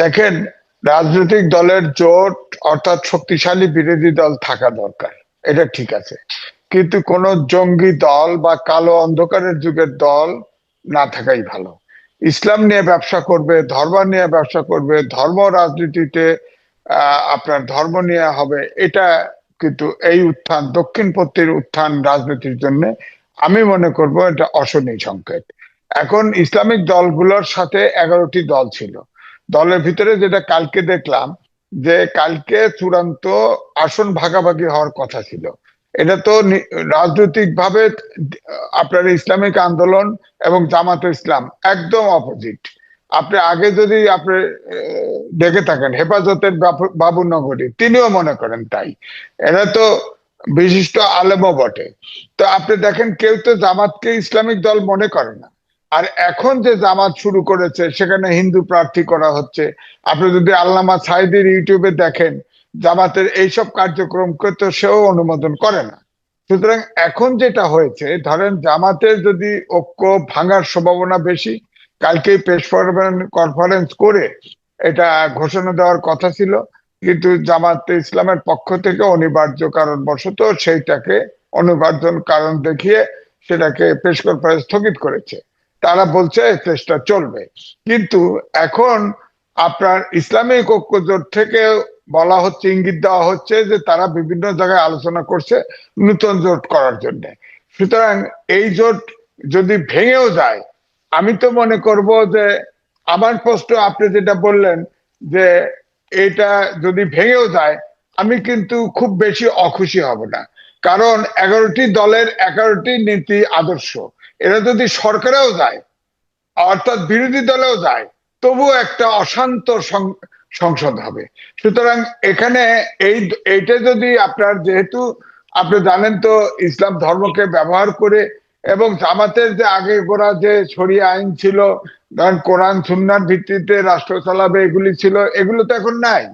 দেখেন, রাজনৈতিক দলের জোট অর্থাৎ শক্তিশালী বিরোধী দল থাকা দরকার, এটা ঠিক আছে। কিন্তু কোন জঙ্গি দল বা কালো অন্ধকারের যুগের দল না থাকাই ভালো। ইসলাম নিয়ে ব্যবসা করবে, ধর্ম নিয়ে ব্যবসা করবে, ধর্ম রাজনীতিতে আপনার ধর্ম নিয়ে হবে, এটা কিন্তু এই উত্থান, দক্ষিণপন্থীর উত্থান রাজনীতির জন্য আমি মনে করব এটা অশনি সংকেত। এখন ইসলামিক দলগুলোর সাথে এগারোটি দল ছিল। দলের ভিতরে যেটা কালকে দেখলাম, যে কালকে চূড়ান্ত আসন ভাগাভাগি হওয়ার কথা ছিল। এটা তো রাজনৈতিক ভাবে আপনার ইসলামিক আন্দোলন এবং জামাত ইসলাম একদম অপোজিট আপনি আগে যদি আপনি দেখে থাকেন, হেফাজতের বাবু- বাবুনগরী, তিনিও মনে করেন তাই। এরা তো বিশিষ্ট আলেমও বটে। তো আপনি দেখেন, কেউ তো জামাতকে ইসলামিক দল মনে করে না। আর এখন যে জামাত শুরু করেছে, সেখানে হিন্দু প্রার্থী করা হচ্ছে। আপনি যদি আল্লামা সাইদির ইউটিউবে দেখেন, জামাতের এইসব কার্যক্রমকে তো সেও অনুমোদন করে না। সুতরাং এখন যেটা হয়েছে, ধরেন জামাতের যদি ঐক্য ভাঙার সম্ভাবনা বেশি, কালকেই প্রেস কনফারেন্স করে এটা ঘোষণা দেওয়ার কথা ছিল, কিন্তু জামাতে ইসলামের পক্ষ থেকে অনিবার্য কারণবশত সেইটাকে, অনিবার্য কারণ দেখিয়ে সেটাকে প্রেস কনফারেন্স স্থগিত করেছে। তারা বলছে, চেষ্টা চলবে। কিন্তু এখন আপনার ইসলামিক ঐক্যজোট থেকে বলা হচ্ছে, ইঙ্গিত দেওয়া হচ্ছে যে তারা বিভিন্ন জায়গায় আলোচনা করছে নতুন জোট করার জন্য। সুতরাং এই জোট যদি ভেঙেও যায়, আমি তো মনে করব যে আমার প্রশ্ন আপনি যেটা বললেন যে এটা যদি ভেঙেও যায়, আমি কিন্তু খুব বেশি অখুশি হব না। কারণ এগারোটি দলের এগারোটি নীতি আদর্শ। এরা যদি সরকারেও যায়, অর্থাৎ বিরোধী দলেও যায় তবু একটা অশান্ত সংসদ হবে। সুতরাং এখানে এই এইটা যদি আপনার যেহেতু আপনি জানেন তো, ইসলাম ধর্মকে ব্যবহার করে এবং জামাতের যে আগে গোড়া যে ছড়িয়ে আইন ছিল, ধরেন কোরআন, সুন্নার ভিত্তিতে রাষ্ট্র চালাবে, এগুলি ছিল, এগুলো তো এখন নাই।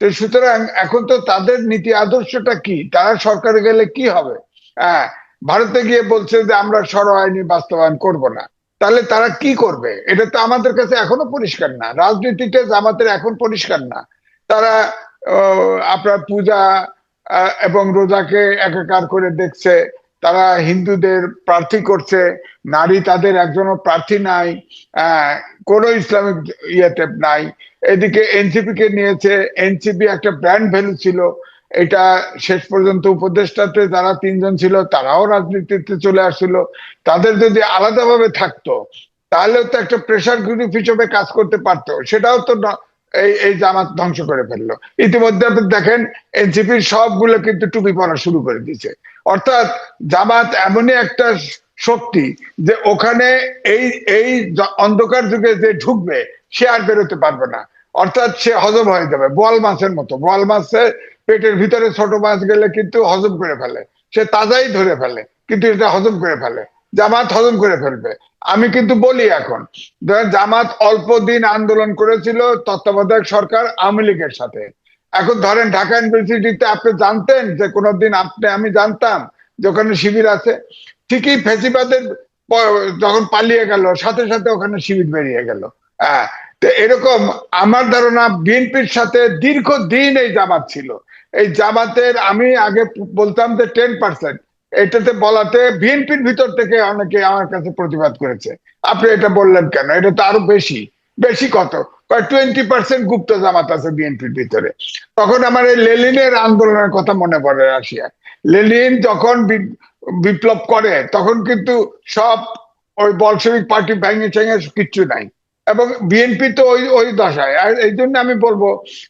তো সুতরাং এখন তো তাদের নীতি আদর্শটা কি? তারা সরকারে গেলে কি হবে? হ্যাঁ ভারতে গিয়ে বলছে যে আমরা সর আইনি বাস্তবায়ন করব না। তাহলে তারা কি করবে? এটা তো আমাদের কাছে এখনও পরিষ্কার না। রাজনীতিতে জামাতের এখন পরিষ্কার না। তারা আপনার পূজা এবং রোজাকে একাকার করে দেখছে। তারা হিন্দুদের প্রার্থী করছে। নারী তাদের একজনও প্রার্থী নাই। কোনো ইসলামিক ইয়েতে নাই। এদিকে এনসিপি কে নিয়েছে। এনসিপি একটা ব্র্যান্ড ভ্যালু ছিল। এটা শেষ পর্যন্ত উপদেষ্টাতে যারা তিনজন ছিল, তারাও রাজনীতিতে চলে আসছিল। তাদের যদি আলাদাভাবে থাকতো তাহলেও তো একটা প্রেশার গ্রুপ হিসেবে কাজ করতে পারতো। সেটাও তো এই এই জামাত ধ্বংস করে ফেলল। ইতিমধ্যে আপনি দেখেন এনসিপির সবগুলো কিন্তু টুপি পরা শুরু করে দিয়েছে। অর্থাৎ জামাত এমনই একটা শক্তি যে ওখানে এই এই অন্ধকার যুগে যে ঢুকবে, সে আর বেরোতে পারবে না। অর্থাৎ সে হজম হয়ে যাবে, বোয়াল মাছের মতো। বোয়াল মাছের পেটের ভিতরে ছোট মাছ গেলে কিন্তু হজম করে ফেলে। সে তাজাই ধরে ফেলে, কিন্তু এটা হজম করে ফেলে। জামাত হজম করে ফেলবে। আমি কিন্তু বলি এখন জামাত অল্প দিন আন্দোলন করেছিল তত্ত্বাবধায়ক সরকার আওয়ামী লীগের সাথে। এখন ধরেন ঢাকা ইউনিভার্সিটিতে আপনি জানতেন যে কোনোদিন আপনি, আমি জানতাম যে ওখানে শিবির আছে। ঠিকই ফেসিবাদের যখন পালিয়ে গেল, সাথে সাথে ওখানে শিবির বেরিয়ে গেল। হ্যাঁ এরকম আমার ধারণা বিএনপির সাথে দীর্ঘদিন এই জামাত ছিল। এই জামাতের আমি আগে বলতাম যে টেন পার্সেন্ট এটাতে বলাতে বিএনপির ভিতর থেকে অনেকে আমার কাছে প্রতিবাদ করেছে। আপনি এটা বললেন কেন? এটা তো আরও বেশি। বেশি কত? টোয়েন্টি পার্সেন্ট গুপ্ত জামাত আছে বিএনপির ভিতরে। তখন আমার এই লেলিনের আন্দোলনের কথা মনে পড়ে রাশিয়া লেলিন যখন বিপ্লব করে, তখন কিন্তু সব ওই বলসেবিক পার্টি ভেঙে ঠেঙে কিচ্ছু নাই। এবং বিএনপি তো ওই ওই দশায়। আর এই জন্য আমি বলব,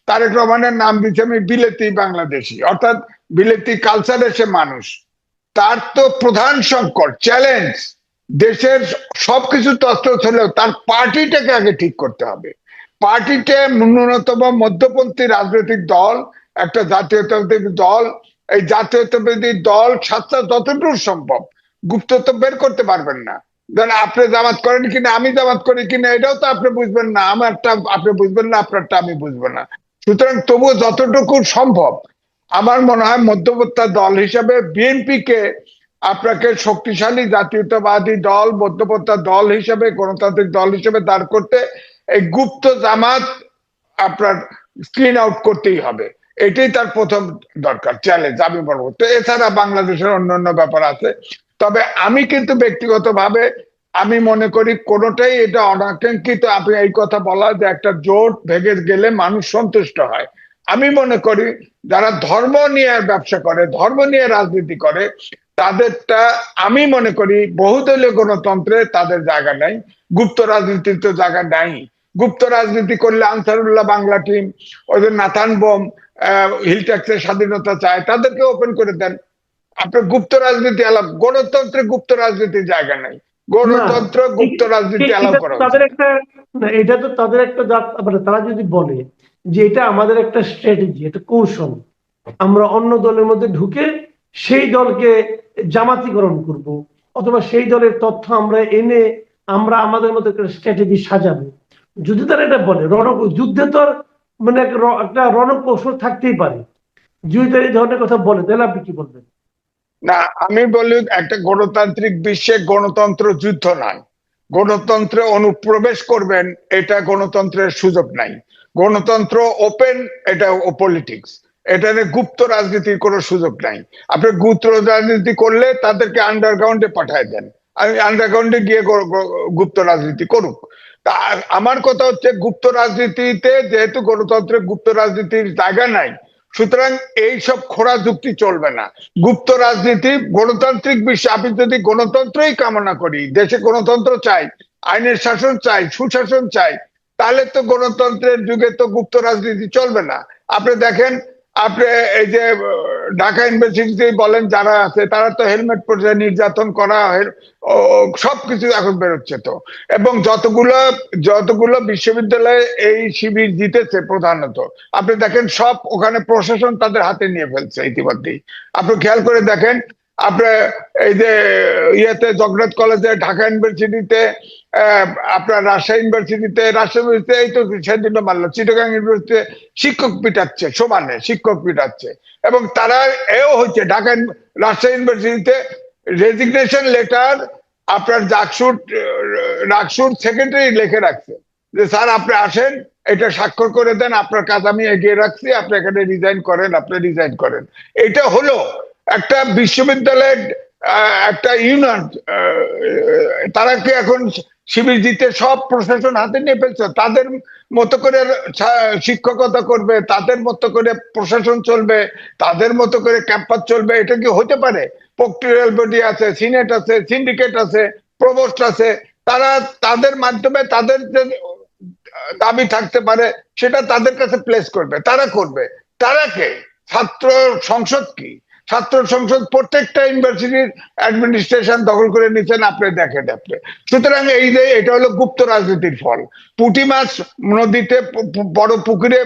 তারেক রহমানের নাম দিচ্ছি আমি বিলেতি বাংলাদেশি। অর্থাৎ বিলেতি কালচারের সে মানুষ। তার তো প্রধান সংকট চ্যালেঞ্জ দেশের সবকিছু তত্ত্ব হলেও তার পার্টিটাকে আগে ঠিক করতে হবে। পার্টিতে ন্যূনতম মধ্যপন্থী রাজনৈতিক দল, একটা জাতীয়তাবাদী দল। এই জাতীয়তাবাদী দল সাতটা যতটুকু সম্ভব গুপ্তত্ব বের করতে পারবেন না। ধরেন আপনি জামাত করেন কিনা, আমি জামাত করি কিনা, এটাও তো আপনি বুঝবেন না। আমারটা আপনি বুঝবেন না, আপনারটা আমি বুঝব না। সুতরাং তবুও যতটুকু সম্ভব, আমার মনে হয় মধ্যবর্তী দল হিসাবে বিএনপি কে আপনাকে শক্তিশালী, জাতীয়তাবাদী দল, মধ্যবর্তী দল হিসেবে, গণতান্ত্রিক দল হিসেবে দাঁড় করতে এই গুপ্ত জামাত আপনার স্ক্রিন আউট করতেই হবে। এটাই তার প্রথম দরকার চ্যালেঞ্জ আমি বলব। তো এছাড়া বাংলাদেশের অন্যান্য ব্যাপার আছে। তবে আমি কিন্তু ব্যক্তিগতভাবে আমি মনে করি কোনোটাই এটা অনাকাঙ্ক্ষিত। আপনি এই কথা বলা যে একটা জোট ভেঙে গেলে মানুষ সন্তুষ্ট হয়। আমি মনে করি যারা ধর্ম নিয়ে ব্যবসা করে, ধর্ম নিয়ে রাজনীতি করে, তাদেরটা আমি মনে করি বহুদলীয় গণতন্ত্রে তাদের জায়গা নাই। গুপ্ত রাজনীতির তো জায়গা নাই। গুপ্ত রাজনীতি করলে আনসারুল্লাহ বাংলা টিম ওদের নাথান বোম হিল ট্যাক্সের স্বাধীনতা চায়, তাদেরকে ওপেন করে দেন। আপনার গুপ্ত রাজনীতি আলাপ গণতন্ত্রে গুপ্ত রাজনীতির জায়গা নাই। গণতন্ত্র গুপ্ত রাজনীতি আলাপ করা তাদের একটা এটা তো তাদের একটা মানে তারা যদি বলে যে এটা আমাদের একটা স্ট্র্যাটেজি একটা কৌশল আমরা অন্য দলের মধ্যে ঢুকে সেই দলকে জামাতিকরণ করব অথবা সেই দলের তথ্য আমরা এনে আমরা আমাদের মতো একটা স্ট্র্যাটেজি সাজাবো। যদি তারা এটা বলে রণ যুদ্ধে তো মানে একটা রণকৌশল থাকতেই পারে। যদি তারা এই ধরনের কথা বলে তাহলে আপনি কি বলবেন? না, আমি বলি একটা গণতান্ত্রিক বিশ্বে গণতন্ত্র যুদ্ধ নয় গণতন্ত্রে অনুপ্রবেশ করবেন, এটা গণতন্ত্রের সুযোগ নাই। গণতন্ত্র ওপেন এটা ও পলিটিক্স এটাতে গুপ্ত রাজনীতির কোনো সুযোগ নাই। আপনি গুপ্ত রাজনীতি করলে তাদেরকে আন্ডারগ্রাউন্ডে পাঠায় দেন। আমি আন্ডারগ্রাউন্ডে গিয়ে গুপ্ত রাজনীতি করুক। আমার কথা হচ্ছে, গুপ্ত রাজনীতিতে যেহেতু গণতন্ত্রে গুপ্ত রাজনীতির জায়গা নাই সুতরাং এই সব খোড়া যুক্তি চলবে না। গুপ্ত রাজনীতি, গণতান্ত্রিক বিশ্বে আমি যদি গণতন্ত্রই কামনা করি, দেশে গণতন্ত্র চাই, আইনের শাসন চাই, সুশাসন চাই, তাহলে তো গণতন্ত্রের যুগে তো গুপ্ত রাজনীতি চলবে না। আপনি দেখেন, আপনি এই যে ঢাকা ইউনিভার্সিটিতে বলেন যারা আছে, তারা তো হেলমেট পরে নির্যাতন করা সবকিছু এখন বেরোচ্ছে তো। এবং যতগুলো যতগুলো বিশ্ববিদ্যালয়ে এই শিবির জিতেছে প্রধানত, আপনি দেখেন সব ওখানে প্রশাসন তাদের হাতে নিয়ে ফেলছে ইতিমধ্যেই। আপনি খেয়াল করে দেখেন আপনি এই যে ইয়েতে জগন্নাথ কলেজে, ঢাকা ইউনিভার্সিটিতে আপনার রাজশাহী ইউনিভার্সিটিতে, রাজশাহী এই তো সেদিন মারলো চিটাগাং ইউনিভার্সিটিতে শিক্ষক পিটাচ্ছে, সমানে শিক্ষক পিটাচ্ছে। এবং তারা এও হচ্ছে ঢাকা রাজশাহী ইউনিভার্সিটিতে রেজিগনেশন লেটার আপনার জাকসুর, রাকসুর সেক্রেটারি লিখে রাখছে। যে, স্যার, আপনি আসেন, এটা স্বাক্ষর করে দেন, আপনার কাজ আমি এগিয়ে রাখছি, আপনি এখানে রিজাইন করেন, আপনি রিজাইন করেন। এটা হলো একটা বিশ্ববিদ্যালয়ের একটা ইউনিয়ন তারা কি এখন শিবির জিতে সব প্রশাসন হাতে নিয়ে ফেলছে? তাদের মতো করে শিক্ষকতা করবে, তাদের মতো করে প্রশাসন চলবে, তাদের মতো করে ক্যাম্পাস চলবে, এটা কি হতে পারে? প্রক্টোরিয়াল বডি আছে, সিনেট আছে, সিন্ডিকেট আছে, প্রভোস্ট আছে, তারা তাদের মাধ্যমে তাদের যে দাবি থাকতে পারে, সেটা তাদের কাছে প্লেস করবে। তারা করবে। তারা কে? ছাত্র সংসদ কি? ছাত্র সংসদ প্রত্যেকটা ইউনিভার্সিটির অ্যাডমিনিস্ট্রেশন দখল করে নিচ্ছেন আপনি দেখেন আপনি। সুতরাং এই যে এটা হলো গুপ্ত রাজনীতির ফল। পুঁটি মাছ নদীতে বড় পুকুরে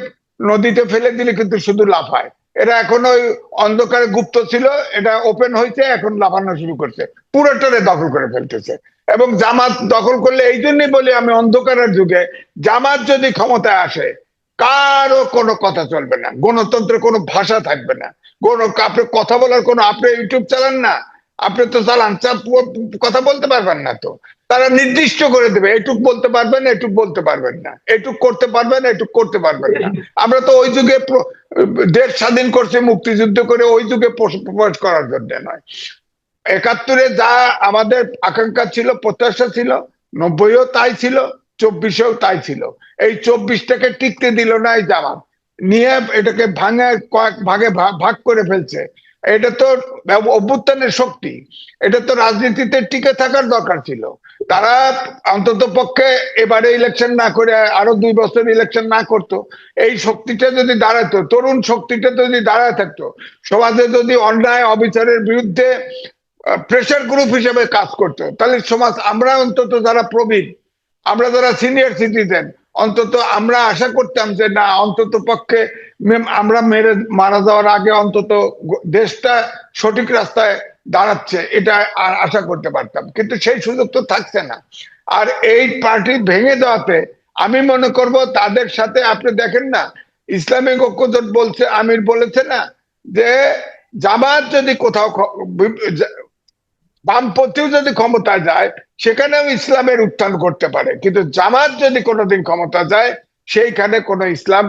নদীতে ফেলে দিলে কিন্তু শুধু লাফায় এরা এখন ওই অন্ধকারে গুপ্ত ছিল, এটা ওপেন হয়েছে, এখন লাফানো শুরু করছে। পুরোটারে দখল করে ফেলতেছে। এবং জামাত দখল করলে এই জন্যই বলি আমি, অন্ধকারের যুগে জামাত যদি ক্ষমতায় আসে, কারও কোনো কথা চলবে না। গণতন্ত্রের কোনো ভাষা থাকবে না। কোন আপনি কথা বলার কোনো, আপনি ইউটিউব চালান না, আপনি তো চালান কথা বলতে পারবেন না তো। তারা নির্দিষ্ট করে দেবে, এটুক বলতে পারবেন, এটুক বলতে পারবেন না। এটুক করতে পারবেন, এটুক করতে পারবেন না। আমরা তো ওই যুগে দেশ স্বাধীন করছে, মুক্তিযুদ্ধ করে ওই যুগে প্রবেশ করার জন্য নয়। একাত্তরে যা আমাদের আকাঙ্ক্ষা ছিল, প্রত্যাশা ছিল, নব্বইও তাই ছিল, চব্বিশেও তাই ছিল। এই চব্বিশটাকে টিকতে দিল না এই জামাত। নিয়ে এটাকে ভাঙে, কয়েক ভাগে ভাগ করে ফেলছে। এটা তো অভ্যুত্থানের শক্তি। এটা তো রাজনীতিতে টিকে থাকার দরকার ছিল। তারা অন্তত পক্ষে এবারে ইলেকশন না করে, আরও দুই বছর ইলেকশন না করতো। এই শক্তিটা যদি দাঁড়াতো, তরুণ শক্তিটা যদি দাঁড়ায় থাকতো, সমাজে যদি অন্যায়, অবিচারের বিরুদ্ধে প্রেশার গ্রুপ হিসেবে কাজ করতো, তাহলে সমাজ, আমরা অন্তত যারা প্রবীণ, আমরা যারা সিনিয়র সিটিজেন অন্তত আমরা আশা করতাম যে না, অন্তত পক্ষে আমরা মেরে, মারা যাওয়ার আগে অন্তত দেশটা সঠিক রাস্তায় দাঁড়াচ্ছে, এটা আর আশা করতে পারতাম। কিন্তু সেই সুযোগ তো থাকছে না। আর এই পার্টি ভেঙে দেওয়াতে আমি মনে করব তাদের সাথে আপনি দেখেন না, ইসলামিক ঐক্যজোট বলছে, আমির বলেছে না যে, জামাত যদি কোথাও বামপন্থীও যদি ক্ষমতা যায়, সেখানেও ইসলামের উত্থান করতে পারে। কিন্তু জামাত যদি কোনোদিন ক্ষমতা যায়, সেইখানে কোনো ইসলাম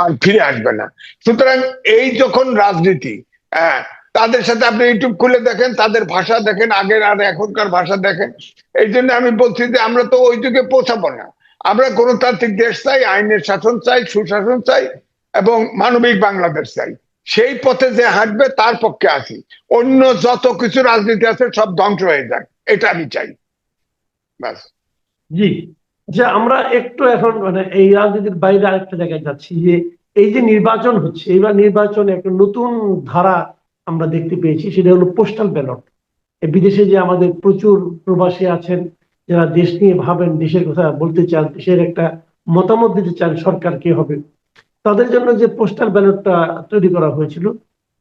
আর ফিরে আসবে না। সুতরাং এই যখন রাজনীতি হ্যাঁ তাদের সাথে আপনি ইউটিউব খুলে দেখেন, তাদের ভাষা দেখেন, আগের আর এখনকার ভাষা দেখেন। এই জন্য আমি বলছি যে আমরা তো ওই যুগে পৌঁছাবো না। আমরা গণতান্ত্রিক দেশ চাই, আইনের শাসন চাই, সুশাসন চাই, এবং মানবিক বাংলাদেশ চাই। সেই পথে যে হাঁটবে, তার পক্ষে আছি অন্য যত কিছু রাজনীতি আছে, সব ধ্বংস হয়ে যাক। এটা আমি চাই। ব্যাস। জি। যে আমরা একটু এখন মানে এই রাজনীতির বাইরে আরেকটা জায়গায় যাচ্ছি যে, এই যে নির্বাচন হচ্ছে এইবার নির্বাচনে একটা নতুন ধারা আমরা দেখতে পেয়েছি, সেটা হলো পোস্টাল ব্যালট বিদেশে যে আমাদের প্রচুর প্রবাসী আছেন, যারা দেশ নিয়ে ভাবেন, দেশের কথা বলতে চান, দেশের একটা মতামত দিতে চান সরকার কে হবে তাদের জন্য যে পোস্টাল ব্যালটটা তৈরি করা হয়েছিল,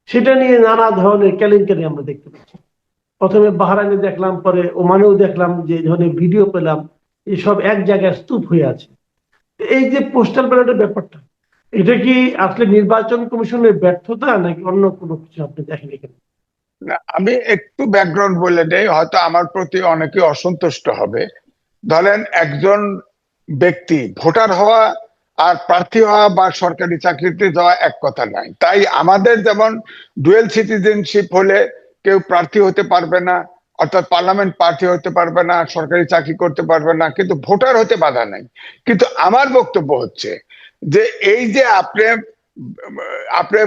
সেটা নিয়ে নানা ধরনের কেলেঙ্কারি আমরা দেখতে পাচ্ছি। প্রথমে বাহারাইনে দেখলাম, পরে ওমানেও দেখলাম যে ধরনের ভিডিও পেলাম সব এক জায়গায় স্তূপ হয়ে আছে। এই যে পোস্টাল ব্যালটের ব্যাপারটা, এটা কি আসলে নির্বাচন কমিশনের ব্যর্থতা নাকি অন্য কোনো কিছু আপনি দেখেন এখানে? আমি একটু ব্যাকগ্রাউন্ড বলে দেই, হয়তো আমার প্রতি অনেকে অসন্তুষ্ট হবে। ধরেন একজন ব্যক্তি, ভোটার হওয়া আর প্রার্থী হওয়া বা সরকারি চাকরিতে যাওয়া এক কথা নাই। তাই আমাদের যেমন ডুয়েল সিটিজেনশিপ হলে কেউ প্রার্থী হতে পারবে না, অর্থাৎ পার্লামেন্ট প্রার্থী হতে পারবে না, সরকারি চাকরি করতে পারবে না, কিন্তু ভোটার হতে বাধা নাই। কিন্তু আমার বক্তব্য হচ্ছে যে এই যে আপনি আপনি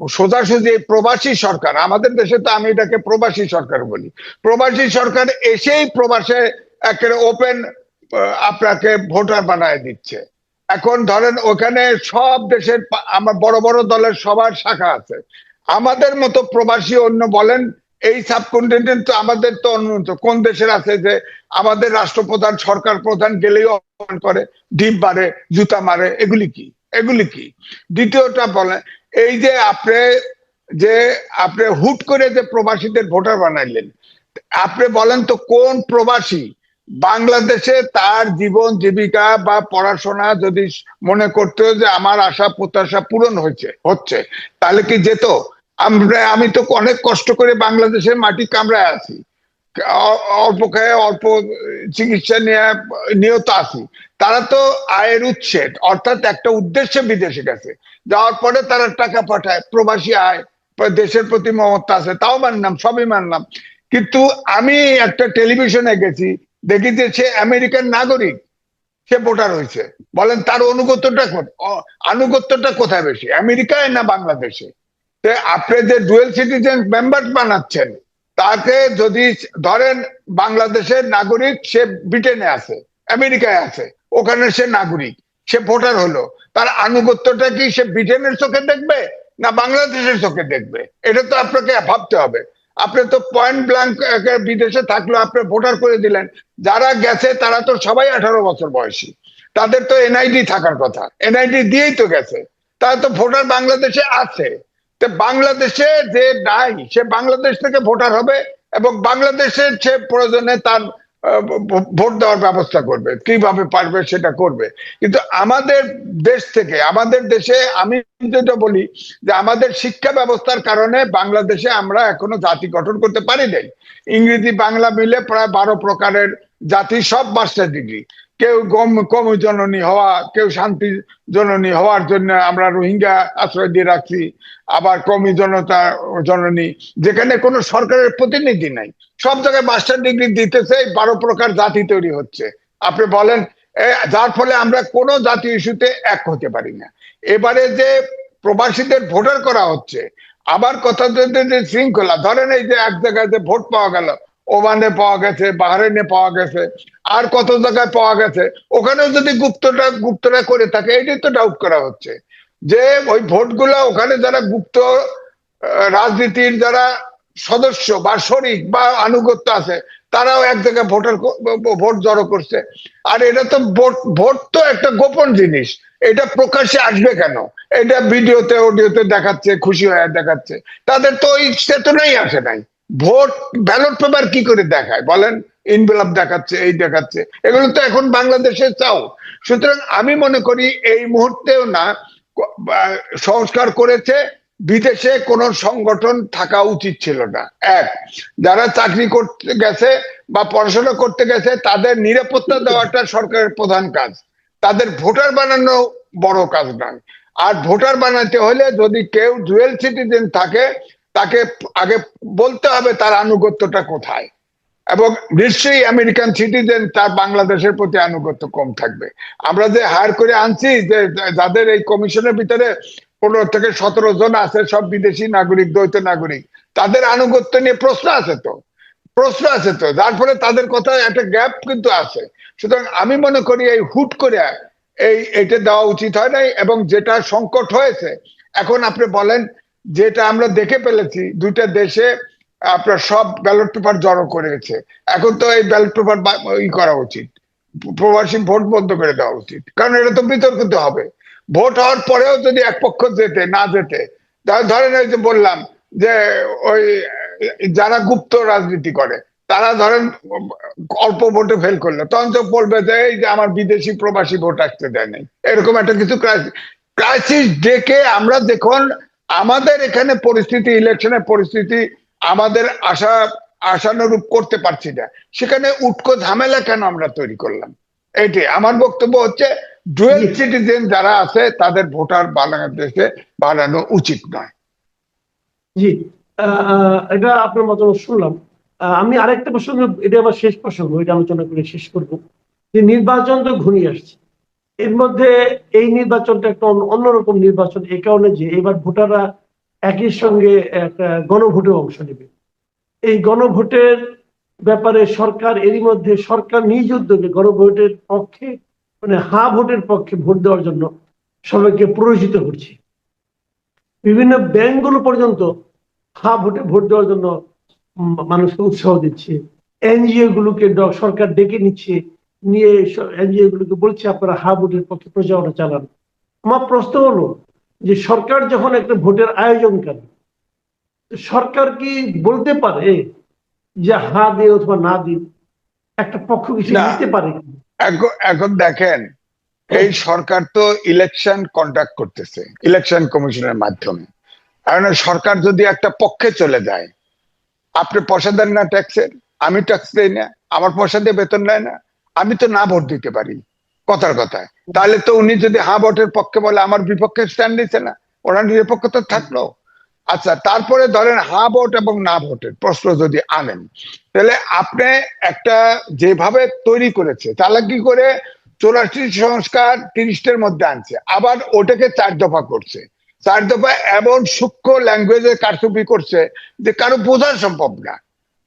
সোজাসুজি প্রবাসী সরকার, আমাদের দেশে তো আমি এটাকে প্রবাসী সরকার বলি। প্রবাসী সরকার এসেই প্রবাসে একেবারে ওপেন আপনাকে ভোটার বানায় দিচ্ছে। এখন ধরেন ওখানে সব দেশের আমার বড় বড় দলের সবার শাখা আছে। আমাদের মতো প্রবাসী অন্য বলেন, এই সাবকন্টিনেন্ট তো আমাদের তো অন্য কোন দেশের আছে যে আমাদের রাষ্ট্রপ্রধান, সরকার প্রধান গেলেই অপমান করে, ডিম মারে জুতা মারে, এগুলি কি? এগুলি কি? দ্বিতীয়টা বলেন, এই যে আপনি যে আপনি হুট করে যে প্রবাসীদের ভোটার বানাইলেন, আপনি বলেন তো কোন প্রবাসী বাংলাদেশে তার জীবন, জীবিকা বা পড়াশোনা যদি মনে করতো যে আমার আশা, প্রত্যাশা পূরণ হয়েছে, হচ্ছে, তাহলে কি যেত? আমরা, আমি তো অনেক কষ্ট করে বাংলাদেশের মাটি কামড়ায় আছি। অল্প খেয়ে অল্প চিকিৎসা নিয়ে নিয়ত আছি। তারা তো আয়ের উচ্ছেদ অর্থাৎ একটা উদ্দেশ্যে বিদেশে গেছে। যাওয়ার পরে তারা টাকা পাঠায়, প্রবাসী আয়, দেশের প্রতি মমতা আছে, তাও মানলাম, সবই মানলাম। কিন্তু আমি একটা টেলিভিশনে গেছি দেখি যে সে আমেরিকান নাগরিক, সে ভোটার হয়েছে। বলেন, তার অনুগত্যটা আনুগত্যটা কোথায় বেশি, আমেরিকায় না বাংলাদেশে? আপনি যে ডুয়েল সিটিজেন মেম্বার বানাচ্ছেন, তাকে যদি ধরেন বাংলাদেশের নাগরিক সে ব্রিটেনে আছে, আমেরিকায় আছে, ওখানে সে নাগরিক, সে ভোটার হলো, তার আনুগত্যটা কি সে ব্রিটেনের চোখে দেখবে না বাংলাদেশের চোখে দেখবে? এটা তো আপনাকে ভাবতে হবে। আপনি তো পয়েন্ট ব্ল্যাঙ্ক বিদেশে থাকল, আপনি ভোটার করে দিলেন। যারা গেছে, তারা তো সবাই আঠারো বছর বয়সী। তাদের তো এনআইডি থাকার কথা। এনআইডি দিয়েই তো গেছে। তারা তো ভোটার বাংলাদেশে আছে। তো বাংলাদেশে যে নাই, সে বাংলাদেশ থেকে ভোটার হবে এবং বাংলাদেশের সে প্রয়োজনে তার ভোট দেওয়ার ব্যবস্থা করবে, কীভাবে পারবে সেটা করবে। কিন্তু আমাদের দেশ থেকে, আমাদের দেশে আমি যেটা বলি যে আমাদের শিক্ষা ব্যবস্থার কারণে বাংলাদেশে আমরা এখনও জাতি গঠন করতে পারি নাই। ইংরেজি, বাংলা মিলে প্রায় বারো প্রকারের জাতি, সব মাস্টার ডিগ্রি। কেউ গম, কম জননী হওয়া, কেউ শান্তি জননী হওয়ার জন্য আমরা রোহিঙ্গা আশ্রয় দিয়ে রাখছি, আবার কমি জনতা, জননী, যেখানে কোনো সরকারের প্রতিনিধি নাই। সব জায়গায় মাস্টার ডিগ্রি দিতেছে, এই বারো প্রকার জাতি তৈরি হচ্ছে। আপনি বলেন যার ফলে আমরা কোনো জাতীয় ইস্যুতে এক হতে পারি না। এবারে যে প্রবাসীদের ভোটার করা হচ্ছে, আবার কথা যে শৃঙ্খলা, ধরেন এই যে এক জায়গায় যে ভোট পাওয়া গেল, ওমানে পাওয়া গেছে বাহারেনে পাওয়া গেছে, আর কত জায়গায় পাওয়া গেছে, ওখানেও যদি গুপ্তটা, গুপ্তরা করে থাকে, এটাই তো ডাউট করা হচ্ছে। যে ওই ভোটগুলো ওখানে যারা গুপ্ত রাজনীতির যারা সদস্য বা শরিক বা আনুগত্য আছে, তারাও এক জায়গায় ভোটার ভোট জড়ো করছে। আর এটা তো ভোট ভোট তো একটা গোপন জিনিস। এটা প্রকাশ্যে আসবে কেন? এটা ভিডিওতে, অডিওতে দেখাচ্ছে, খুশি হয়ে দেখাচ্ছে। তাদের তো ওই চেতনাই আসে নাই। ভোট, ব্যালট পেপার কি করে দেখায় বলেন? ইনভেলপ দেখাচ্ছে, এই দেখাচ্ছে। এগুলো তো এখন বাংলাদেশে চাও। সুতরাং আমি মনে করি এই মুহূর্তেও না সংস্কার করেছে বিদেশে কোনো সংগঠন থাকা উচিত ছিল না। এক, যারা চাকরি করতে গেছে বা পড়াশোনা করতে গেছে, তাদের নিরাপত্তা দেওয়াটা সরকারের প্রধান কাজ। তাদের ভোটার বানানো বড় কাজ নয়। আর ভোটার বানাতে হলে যদি কেউ জুয়েল সিটিজেন থাকে, তাকে আগে বলতে হবে তার আনুগত্যটা কোথায়। এবং নিশ্চয়ই আমেরিকান সিটিজেন তার বাংলাদেশের প্রতি আনুগত্য কম থাকবে। আমরা যে হায়ার করে আনছি যে, যাদের এই কমিশনের ভিতরে পনেরো থেকে সতেরো জন আছে, সব বিদেশি নাগরিক, দ্বৈত নাগরিক। তাদের আনুগত্য নিয়ে প্রশ্ন আছে তো। প্রশ্ন আছে তো। যার ফলে তাদের কথা একটা গ্যাপ কিন্তু আছে। সুতরাং আমি মনে করি এই হুট করে এই এটা দেওয়া উচিত হয় নাই এবং যেটা সংকট হয়েছে, এখন আপনি বলেন যেটা আমরা দেখে ফেলেছি, দুইটা দেশে আপনার সব ব্যালট পেপার জড়ো করেছে। এখন তো এই ব্যালট পেপার ই করা উচিত। প্রবাসী ভোট বন্ধ করে দেওয়া উচিত। কারণ এটা তো বিতর্কিত হবে। ভোট হওয়ার পরেও যদি এক পক্ষ যেতে না যেতে ধরেন ওই যে বললাম যে ওই যারা গুপ্ত রাজনীতি করে, তারা ধরেন অল্প ভোটে ফেল করল। তখন তো বলবে যে, এই যে আমার বিদেশি প্রবাসী ভোট আসতে দেয় নাই। এরকম একটা কিছু ক্রাইসিস ডেকে আমরা দেখুন, আমাদের এখানে পরিস্থিতি ইলেকশনের পরিস্থিতি আমাদের আশা, আশানুরূপ করতে পারছি না। সেখানে উটকো ঝামেলা কেন আমরা তৈরি করলাম? এইটি আমার বক্তব্য হচ্ছে ডুয়েল সিটিজেন যারা আছে তাদের ভোটার বাংলাদেশে বানানো উচিত নয়। জি। এটা আপনার মতো শুনলাম। আমি আরেকটা প্রসঙ্গ এটা আমার শেষ প্রসঙ্গ এটা আলোচনা করে শেষ করব। যে নির্বাচন তো ঘনিয়ে আসছে। এর মধ্যে এই নির্বাচনটা একটা অন্যরকম নির্বাচন এই কারণে যে এবার ভোটাররা একই সঙ্গে একটা গণভোটে অংশ নেবে। এই গণভোটের ব্যাপারে সরকার এরই মধ্যে সরকার নিজ উদ্যোগে গণভোটের পক্ষে মানে হা ভোটের পক্ষে ভোট দেওয়ার জন্য সবাইকে প্ররোচিত করছে। বিভিন্ন ব্যাংকগুলো পর্যন্ত হা ভোটে ভোট দেওয়ার জন্য মানুষকে উৎসাহ দিচ্ছে। এনজিও গুলোকে সরকার ডেকে নিচ্ছে নিয়ে এনজিও গুলোকে বলছে আপনারা হা ভোটের পক্ষে প্রচারণা চালান। আমার প্রশ্ন হলো যে সরকার যখন একটা ভোটের আয়োজন করে সরকার কি বলতে পারে যে হা দিয়ে অথবা না দিন? একটা পক্ষ কিছু দিতে পারে এখন দেখেন, এই সরকার তো ইলেকশন কন্ডাক্ট করতেছে ইলেকশন কমিশনের মাধ্যমে। কারণ সরকার যদি একটা পক্ষে চলে যায়, আপনি পয়সা দেন না ট্যাক্সের আমি ট্যাক্স দেই না, আমার পয়সা দিয়ে বেতন নেয় না, আমি তো না ভোট দিতে পারি, কথার কথায় তাহলে তো উনি যদি হা ভোটের পক্ষে বলে, আমার বিপক্ষে স্ট্যান্ড নিচ্ছে না ওরা নিরপেক্ষতা থাকল। আচ্ছা তারপরে ধরেন হা ভোট এবং না ভোটের প্রশ্ন যদি আনেন, তাহলে আপনি একটা যেভাবে তৈরি করেছে, তাহলে কি করে চৌরাশি সংস্কার তিরিশটার মধ্যে আনছে, আবার ওটাকে চার দফা করছে। চার দফা এমন সূক্ষ্ম ল্যাঙ্গুয়েজে কারচুপি করছে যে কারও বোঝা সম্ভব না,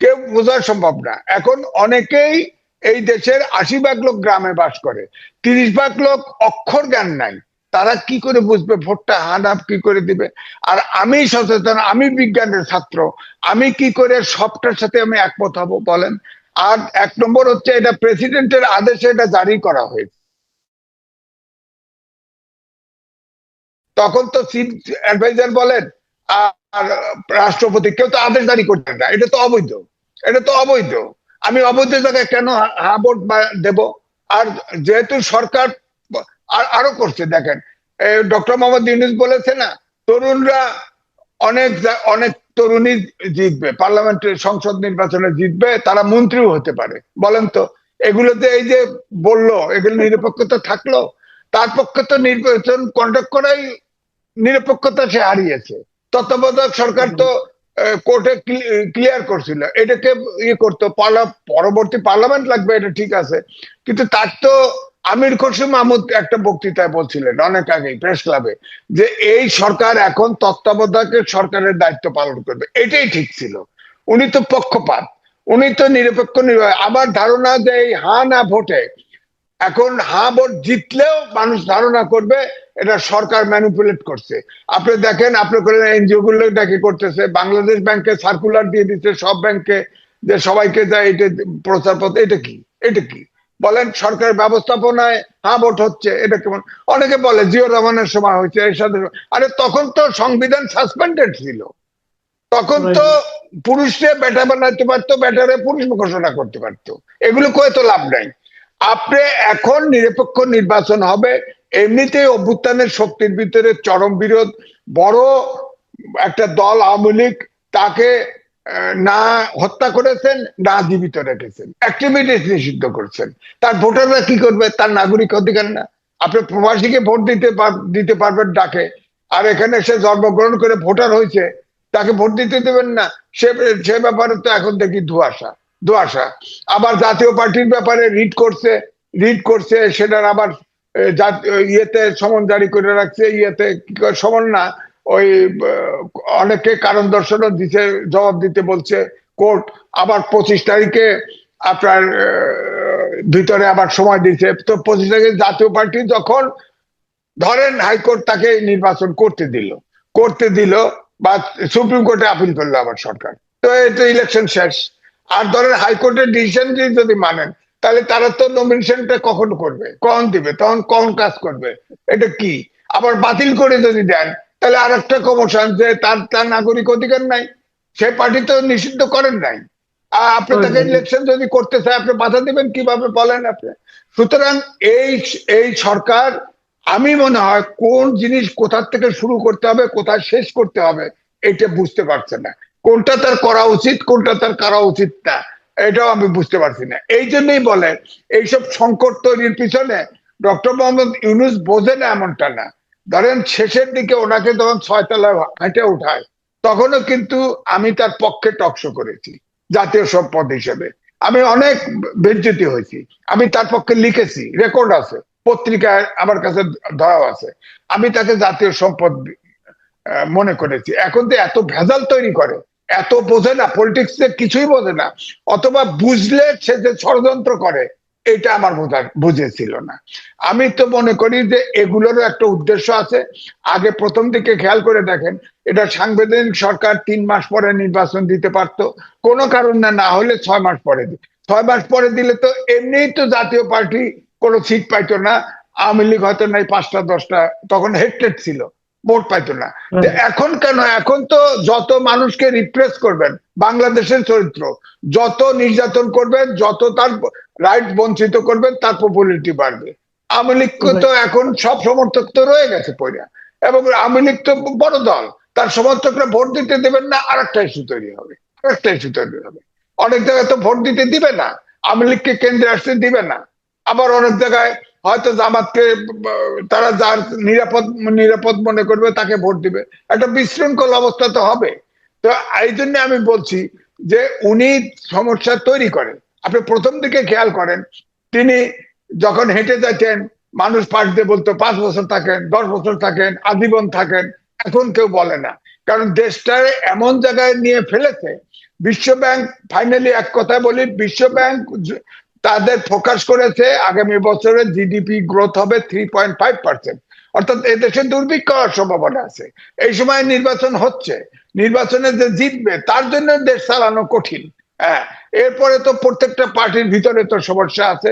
কেউ বোঝা সম্ভব না। এখন অনেকেই এই দেশের আশি ভাগ লোক গ্রামে বাস করে, তিরিশ ভাগ লোক অক্ষর জ্ঞান নাই তারা কি করে বুঝবে? ভোটটা হানাপ কি করে দিবে? আর আমি সচেতন, আমি বিজ্ঞানের ছাত্র, আমি কি করে সবটার সাথে আমি একমত হব বলেন? আর এক নম্বর হচ্ছে এটা প্রেসিডেন্টের আদেশে এটা জারি করা হয়েছে। তখন তো চিফ অ্যাডভাইজার বলেন, আর রাষ্ট্রপতি কেউ তো আদেশ জারি করতেন না। এটা তো অবৈধ। এটা তো অবৈধ। আমি অবৈধ জায়গায় কেন হা ভোট দেব? আর যেহেতু সরকার আরও করছে, দেখেন। ডক্টর মোহাম্মদ ইউনুস বলেছে না, তরুণরা অনেক অনেক তরুণী জিতবে পার্লামেন্টের সংসদ নির্বাচনে জিতবে, তারা মন্ত্রীও হতে পারে। বলেন তো এগুলোতে এই যে বলল, এগুলো নিরপেক্ষতা থাকল, তার পক্ষে তো নির্বাচন কন্ডাক্ট করাই নিরপেক্ষতা সে হারিয়েছে। তত্ত্বাবধায়ক সরকার তো কোর্টে ক্লিয়ার করছিল। এটাকে ইয়ে করতো, পার্লা, পরবর্তী পার্লামেন্ট লাগবে, এটা ঠিক আছে। কিন্তু তার তো আমির খসরু মাহমুদ একটা বক্তৃতায় বলছিলেন অনেক আগেই প্রেস ক্লাবে যে এই সরকার এখন তত্ত্বাবধায়কের সরকারের দায়িত্ব পালন করবে। এটাই ঠিক ছিল। উনি তো পক্ষপাত, উনি তো নিরপেক্ষ আমার ধারণা যে এই হা না ভোটে। এখন হা ভোট জিতলেও মানুষ ধারণা করবে এটা সরকার ম্যানিপুলেট করছে। আপনি দেখেন, আপনি করেন এনজিও গুলো ডাকে করতেছে, বাংলাদেশ ব্যাংকে সার্কুলার দিয়ে দিচ্ছে, সব ব্যাংকে যে সবাইকে যায় এটা প্রচারপত্র, এটা কি? এটা কি? বলেন সরকার ব্যবস্থাপনায় হ্যাঁ ভোট হচ্ছে এটা কেমন? অনেকে বলে জিও রহমানের সময় হয়েছে এর সাথে আরে তখন তো সংবিধান সাসপেন্ডেড ছিল। তখন তো পুরুষে ব্যাটা বানাইতে পারতো ব্যাটারে পুরুষ ঘোষণা করতে পারতো। এগুলো কয়ে তো লাভ নাই। আপনি এখন নিরপেক্ষ নির্বাচন হবে এমনিতেই অভ্যুত্থানের শক্তির ভিতরে চরম বিরোধ বড় একটা দল আওয়ামী লীগ তাকে না হত্যা করেছেন, না জীবিত রেখেছেন। অ্যাক্টিভিটিস নিষিদ্ধ করছেন। তার ভোটাররা কি করবে? তার নাগরিক অধিকার না। আপনি প্রবাসীকে ভোট দিতে দিতে পারবেন ডাকে। আর এখানে সে জন্মগ্রহণ করে ভোটার হয়েছে, তাকে ভোট দিতে দেবেন না। সে সে ব্যাপারে তো এখন দেখি ধোয়াশা ধোয়াশা আবার জাতীয় পার্টির ব্যাপারে রিড করছে রিড করছে, সেটার আবার ইয়েতে সমন জারি করে রাখছে, ইয়েতে সমন না। ওই অনেকে কারণ দর্শনও দিতে, জবাব দিতে বলছে, কোর্ট আবার পঁচিশ তারিখে আপনার ভিতরে আবার সময় দিচ্ছে তো পঁচিশ তারিখে জাতীয় পার্টি যখন ধরেন হাইকোর্ট তাকে নির্বাচন করতে দিল করতে দিল বা সুপ্রিম কোর্টে আপিল করল আবার সরকার। তো এটা ইলেকশন শেষ। আর ধরেন হাইকোর্টের ডিসিশন যদি মানেন, তাহলে তারা তো নমিনেশনটা কখন করবে? কখন দিবে? তখন কখন কাজ করবে? এটা কি? আবার বাতিল করে যদি দেন তাহলে আর একটা কমোশন যে তার তার নাগরিক অধিকার নাই। সে পার্টি তো নিষিদ্ধ করেন নাই। আপনি তাকে ইলেকশন যদি করতে চায় আপনি বাধা দিবেন কীভাবে বলেন আপনি? সুতরাং এই এই সরকার আমি মনে হয় কোন জিনিস কোথা থেকে শুরু করতে হবে কোথায় শেষ করতে হবে এটা বুঝতে পারছে না। কোনটা তার করা উচিত কোনটা তার করা উচিত না এটাও আমি বুঝতে পারছি না। এই জন্যই বলে এইসব সংকট তৈরির পিছনে ডক্টর মোহাম্মদ ইউনুস বোঝে না এমনটা না। ধরেন শেষের দিকে ওনাকে যখন ছয়তলায় হেঁটে উঠায় তখনও কিন্তু আমি তার পক্ষে টকশো করেছি, জাতীয় সম্পদ হিসেবে। আমি অনেক বেজ্জতি হয়েছি। আমি তার পক্ষে লিখেছি, রেকর্ড আছে, পত্রিকায় আমার কাছে ধরাও আছে। আমি তাকে জাতীয় সম্পদ মনে করেছি। এখন তো এত ভেজাল তৈরি করে, এত বোঝে না, পলিটিক্স কিছুই বোঝে না। অথবা বুঝলে সে যে ষড়যন্ত্র করে এটা আমার বুঝেছিল না। আমি তো মনে করি যে এগুলোরও একটা উদ্দেশ্য আছে। আগে প্রথম দিকে খেয়াল করে দেখেন, এটা সাংবিধানিক সরকার তিন মাস পরে নির্বাচন দিতে পারতো। কোনো কারণ না না হলে ছয় মাস পরে ছয় মাস পরে দিলে তো এমনিই তো জাতীয় পার্টি কোনো সিট পাইতো না। আওয়ামী লীগ হয়তো নাই পাঁচটা, দশটা, তখন হেডটেড ছিল। ভোট পাইতো না। এখন কেন? এখন তো যত মানুষকে রিপ্রেস করবেন বাংলাদেশের চরিত্র যত নির্যাতন করবেন যত তার রাইট বঞ্চিত করবেন তার পপুলারিটি বাড়বে। আওয়ামী লীগকে তো এখন সব সমর্থক তো রয়ে গেছে পয়লা এবং আওয়ামী লীগ তো বড় দল তার সমর্থকরা ভোট দিতে দেবেন না আর একটা ইস্যু তৈরি হবে একটা ইস্যু তৈরি হবে। অনেক জায়গায় তো ভোট দিতে দিবে না আওয়ামী লীগকে কেন্দ্রে আসতে দিবে না। আবার অনেক জায়গায় হয়তো জামাতকে, তারা যার নিরাপদ নিরাপদ মনে করবে, তাকে ভোট দিবে। একটা বিশৃঙ্খল অবস্থা তো হবে। তো এই জন্য আমি বলছি যে উনি সমস্যা তৈরি করেন। আপনি প্রথম দিকে খেয়াল করেন, তিনি যখন হেঁটে যাচ্ছেন মানুষ পাশ দিয়ে বলতো, পাঁচ বছর থাকেন, দশ বছর থাকেন, আজীবন থাকেন। এখন কেউ বলে না। কারণ দেশটা এমন জায়গায় নিয়ে ফেলেছে বিশ্ব ব্যাংক ফাইনালি এক কথা বলি বিশ্ব ব্যাংক তাদের ফোকাস করেছে আগামী বছরে জিডিপি গ্রোথ হবে থ্রি পয়েন্ট ফাইভ পার্সেন্ট অর্থাৎ এদেশে দুর্ভিক্ষ হওয়ার সম্ভাবনা আছে। এই সময় নির্বাচন হচ্ছে। নির্বাচনে যে জিতবে, তার জন্য দেশ চালানো কঠিন। হ্যাঁ এরপরে তো প্রত্যেকটা পার্টির ভিতরে তো সমস্যা আছে।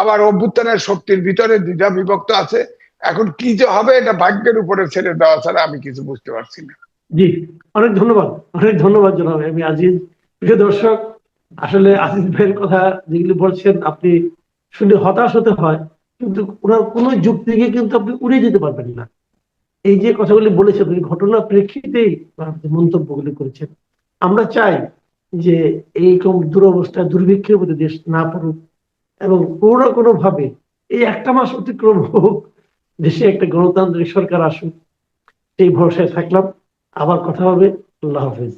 আবার অভ্যুত্থানের শক্তির ভিতরে দ্বিধা বিভক্ত আছে। এখন কি যে হবে, এটা ভাগ্যের উপরে ছেড়ে দেওয়া ছাড়া আমি কিছু বুঝতে পারছি না। জি, অনেক ধন্যবাদ। অনেক ধন্যবাদ জনাব আমি আজিজ। প্রিয় দর্শক আসলে আজিজ ভাইয়ের কথা যেগুলি বলছেন, আপনি শুনে হতাশ হতে হয়, কিন্তু ওনার কোনো যুক্তিকে কিন্তু আপনি উড়িয়ে দিতে পারবেন না। এই যে কথাগুলি বলেছেন, এই ঘটনার প্রেক্ষিতেই মন্তব্যগুলি করেছেন। আমরা চাই যে এইরকম দুরবস্থা, দুর্ভিক্ষের মধ্যে দেশ না পড়ুক এবং কোনো না কোনো ভাবে এই একটা মাস অতিক্রম হোক, দেশে একটা গণতান্ত্রিক সরকার আসুক এই ভরসায় থাকলাম। আবার কথা হবে। আল্লাহ হাফিজ।